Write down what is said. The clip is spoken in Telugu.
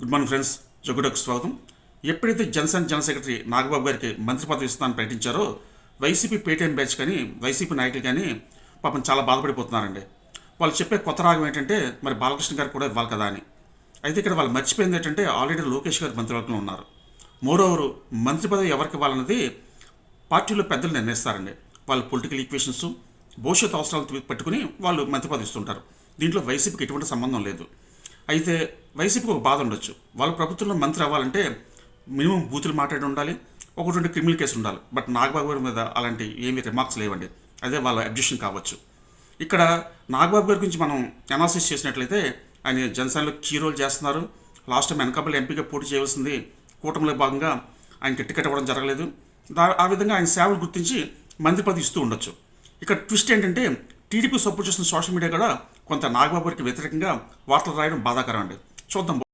గుడ్ మార్నింగ్ ఫ్రెండ్స్ జగుడకు స్వాగతం. ఎప్పుడైతే జనసేన జనరల్ సెక్రటరీ నాగబాబు గారికి మంత్రి పదవి ఇస్తానని ప్రకటించారో వైసీపీ పేటీఎం బ్యాచ్ కానీ వైసీపీ నాయకులు కానీ పాపం చాలా బాధపడిపోతున్నారండి. వాళ్ళు చెప్పే కొత్త రాగం ఏంటంటే మరి బాలకృష్ణ గారు కూడా ఇవ్వాలి కదా అని. అయితే ఇక్కడ వాళ్ళు మర్చిపోయింది ఏంటంటే ఆల్రెడీ లోకేష్ గారు మంత్రివర్గంలో ఉన్నారు. మోరోవరు మంత్రి పదవి ఎవరికి ఇవ్వాలన్నది పార్టీలో పెద్దలు నిర్ణయిస్తారండి. వాళ్ళ పొలిటికల్ ఈక్వేషన్స్ భవిష్యత్ అవసరాలు పట్టుకుని వాళ్ళు మంత్రి పదవి ఇస్తుంటారు. దీంట్లో వైసీపీకి ఎటువంటి సంబంధం లేదు. అయితే వైసీపీకి ఒక బాధ ఉండొచ్చు. వాళ్ళ ప్రభుత్వంలో మంత్రి అవ్వాలంటే మినిమం బూతులు మాట్లాడి ఉండాలి ఒక రెండు క్రిమినల్ కేసు ఉండాలి. బట్ నాగబాబు గారి మీద అలాంటి ఏమీ రిమార్క్స్ లేవండి. అదే వాళ్ళ అబ్జెక్షన్ కావచ్చు. ఇక్కడ నాగబాబు గారి గురించి మనం అనాలిసిస్ చేసినట్లయితే ఆయన జనసేనలో కీ రోల్ చేస్తున్నారు. లాస్ట్ టైం వెనకబల్లి ఎంపీగా పోటీ చేయవలసింది కూటమిలో భాగంగా ఆయనకి టికెట్ ఇవ్వడం జరగలేదు. దా ఆ విధంగా ఆయన సేవలు గుర్తించి మంత్రి పదవి ఇస్తూ ఉండొచ్చు. ఇక్కడ ట్విస్ట్ ఏంటంటే టీడీపీ సపోర్ట్ చేస్తున్న సోషల్ మీడియా కూడా కొంత నాగబాబుకి వ్యతిరేకంగా వార్తలు రాయడం బాధాకరం అండి. చూద్దాం.